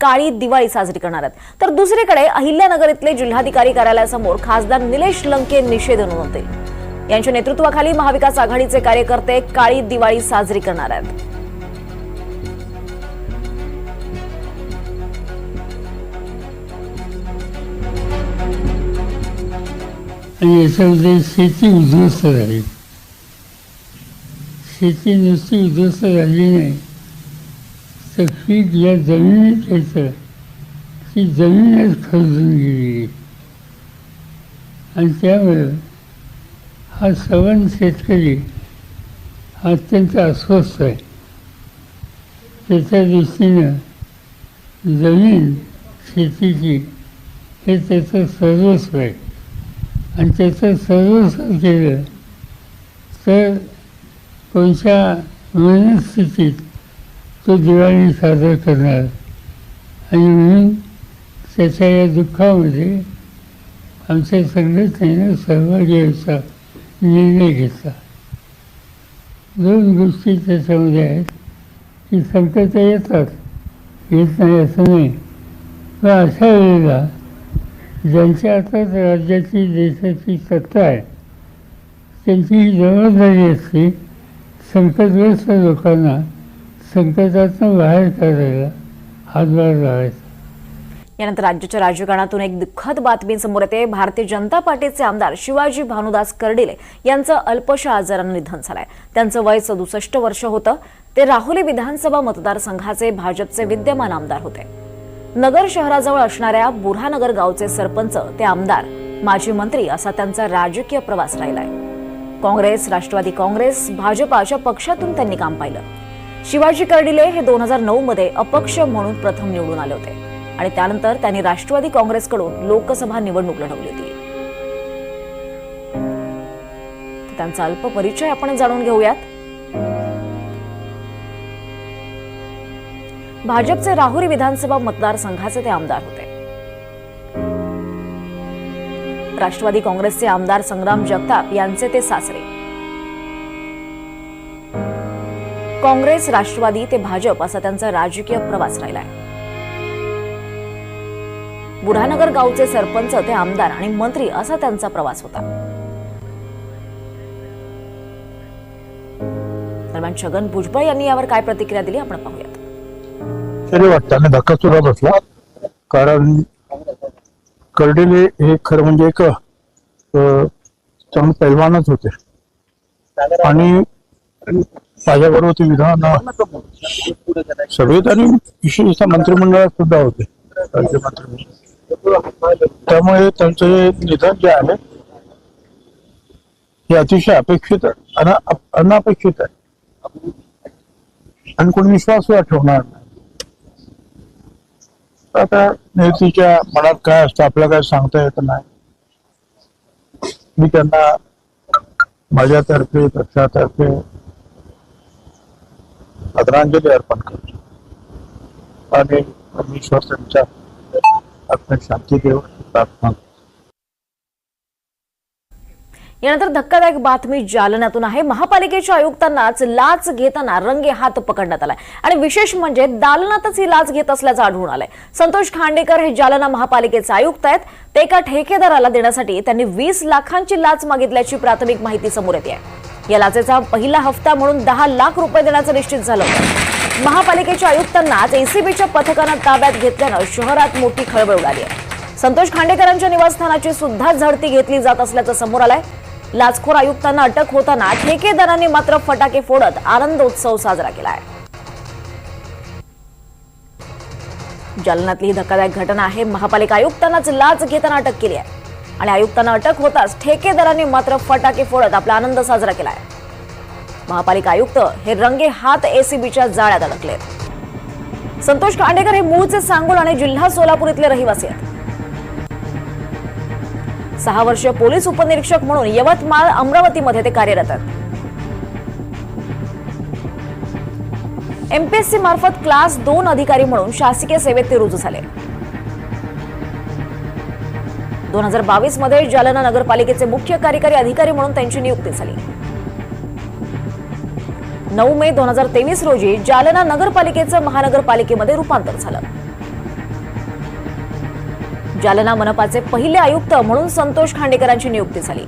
काळी दिवाळी साजरी करणार आहेत. तर दुसरीकडे अहिल्यानगर इथले जिल्हाधिकारी कार्यालयासमोर खासदार निलेश लंके निषेध नोंदवते यांच्या नेतृत्वाखाली महाविकास आघाडीचे कार्यकर्ते काळी दिवाळी साजरी करणार आहेत. आणि याच्यामध्ये शेती उद्ध्वस्त झाली. शेती नुसती उद्ध्वस्त झाली नाही. तर पीक या जमिनीत येतं ती जमीनच खरजून गेली. आणि त्यामुळं हा सवन शेतकरी हा अत्यंत अस्वस्थ आहे. त्याच्या दृष्टीनं जमीन शेतीची हे त्याचं सर्वस्व आहे. आणि त्याचं सर्वस्व केलं तर कोणत्या मनस्थितीत तो दिवाळी साजरा करणार. आणि म्हणून त्याच्या या दुःखामध्ये आमच्या संघटनेनं सहभागी व्हायचा निर्णय घेतला. दोन गोष्टी त्याच्यामध्ये आहेत की संकट येतात येत नाही असं नाही. पण अशा वेळेला ज्यांच्या हातात राज्याची देशाची सत्ता आहे त्यांची ही जबाबदारी असते संकटग्रस्त लोकांना संकटातनं बाहेर करायला हातभार लावायचा. यानंतर राज्याच्या राजकारणातून एक दुःखद बातमी समोर येते. भारतीय जनता पार्टीचे आमदार शिवाजी भानुदास कर्डिले यांचं अल्पशा आजारानं निधन झालंय. त्यांचं वय सदुसष्ट वर्ष होतं. ते राहुली विधानसभा मतदारसंघाचे भाजपचे विद्यमान आमदार होते. नगर शहराजवळ असणाऱ्या बुऱ्हानगर गावचे सरपंच ते आमदार माजी मंत्री असा त्यांचा राजकीय प्रवास राहिलाय. काँग्रेस राष्ट्रवादी काँग्रेस भाजप अशा पक्षातून त्यांनी काम पाहिलं. शिवाजी कर्डिले हे दोन हजार नऊ मध्ये अपक्ष म्हणून प्रथम निवडून आले होते. आणि त्यानंतर त्यांनी राष्ट्रवादी काँग्रेसकडून लोकसभा निवडणूक लढवली होती. त्यांचा अल्प परिचय आपण जाणून घेऊयात. भाजपचे राहुरी विधानसभा मतदारसंघाचे ते आमदार होते. राष्ट्रवादी काँग्रेसचे आमदार संग्राम जगताप यांचे ते सासरे. काँग्रेस राष्ट्रवादी ते भाजप असा त्यांचा राजकीय प्रवास राहिलाय. बुढानगर गावचे सरपंच ते आमदार आणि मंत्री असा त्यांचा प्रवास होता. दरम्यान छगन भुजबळ यांनी यावर काय प्रतिक्रिया दिली आपण पाहूयात. तरी वाटतं धक्का सुद्धा बसला. कारण कर्डिले हे खरं म्हणजे एक अं, चांगले पैलवानच होते. आणि माझ्याबरोबर ते विधान. सभेत आणि विशेषतः मंत्रिमंडळात सुद्धा होते. राज्य मंत्रिमंडळ त्यामुळे त्यांचं हे निधन जे आहे हे अतिशय अपेक्षित आहे अनापेक्षित आहे. आणि कोणी विश्वास सुद्धा ठेवणार नाही आता नेतीच्या मनात काय असतं आपल्याला काय सांगता येत नाही. मी त्यांना माझ्यातर्फे पक्षातर्फे आदरांजली अर्पण करतो. आणि परमेश्वर त्यांच्या आत्म्यात शांती देव प्रार्थना यानंतर धक्कादायक बातमी जालन्यातून आहे. महापालिकेच्या आयुक्तांनाच लाच घेताना रंगे हात पकडण्यात आलाय. आणि विशेष म्हणजे दालनातच ही लाच घेत असल्याचं आढळून आलंय. संतोष खांडेकर हे जालना महापालिकेचे आयुक्त आहेत. ते एका ठेकेदाराला देण्यासाठी त्यांनी वीस लाखांची लाच मागितल्याची प्राथमिक माहिती समोर येते आहे. या लाचेचा पहिला हप्ता म्हणून दहा लाख रुपये देण्याचं निश्चित झालं महापालिकेच्या आयुक्तांनाच एसीबीच्या पथकानं ताब्यात घेतल्यानं शहरात मोठी खळबळ उडाली आहे. संतोष खांडेकरांच्या निवासस्थानाची सुद्धा झडती घेतली जात असल्याचं समोर आलंय. लाचखोर आयुक्तांना अटक होताना ठेकेदारांनी मात्र फटाके फोडत आनंदोत्सव साजरा केलाय जालन्यातली ही धक्कादायक घटना आहे. महापालिका आयुक्तांनाच लाच घेताना अटक केली आहे. आणि आयुक्तांना अटक होताच ठेकेदारांनी मात्र फटाके फोडत आपला आनंद साजरा केलाय. महापालिका आयुक्त हे रंगे हात एसीबीच्या जाळ्यात अडकलेत संतोष कांडेकर हे मूळचे सांगोल आणि जिल्हा सोलापूर इथले रहिवासी आहेत. सहा वर्ष पोलीस उपनिरीक्षक म्हणून यवतमाळ अमरावतीमध्ये ते कार्यरत आहेत. एमपीएससी मार्फत क्लास दोन अधिकारी म्हणून शासकीय सेवेत ते रुजू झाले. दोन हजार बावीसमध्ये जालना नगरपालिकेचे मुख्य कार्यकारी अधिकारी म्हणून त्यांची नियुक्ती झाली. नऊ मे दोन हजार तेवीस रोजी जालना नगरपालिकेचं महानगरपालिकेमध्ये रुपांतर झालं. जालना मनपाचे पहिले आयुक्त म्हणून संतोष खांडेकरांची नियुक्ती झाली.